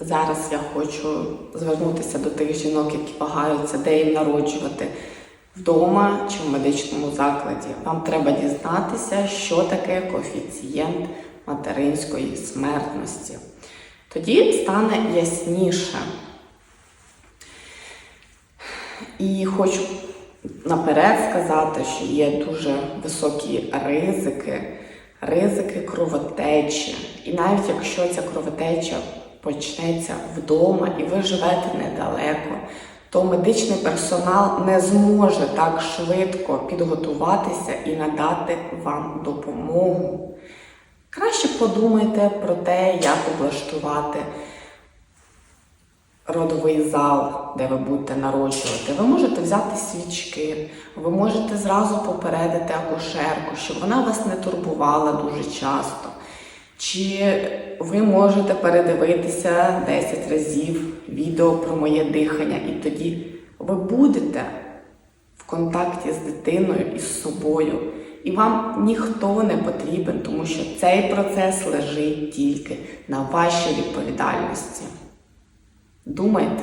Зараз я хочу звернутися до тих жінок, які вагаються, де їм народжувати вдома чи в медичному закладі. Вам треба дізнатися, що таке коефіцієнт материнської смертності. Тоді стане ясніше. І хочу наперед сказати, що є дуже високі ризики, ризики кровотечі. І навіть якщо ця кровотеча почнеться вдома і ви живете недалеко, то медичний персонал не зможе так швидко підготуватися і надати вам допомогу. Краще подумайте про те, як облаштувати родовий зал, де ви будете народжувати. Ви можете взяти свічки, ви можете зразу попередити акушерку, щоб вона вас не турбувала дуже часто. Чи ви можете передивитися 10 разів відео про моє дихання, і тоді ви будете в контакті з дитиною і з собою. І вам ніхто не потрібен, тому що цей процес лежить тільки на вашій відповідальності. Думайте.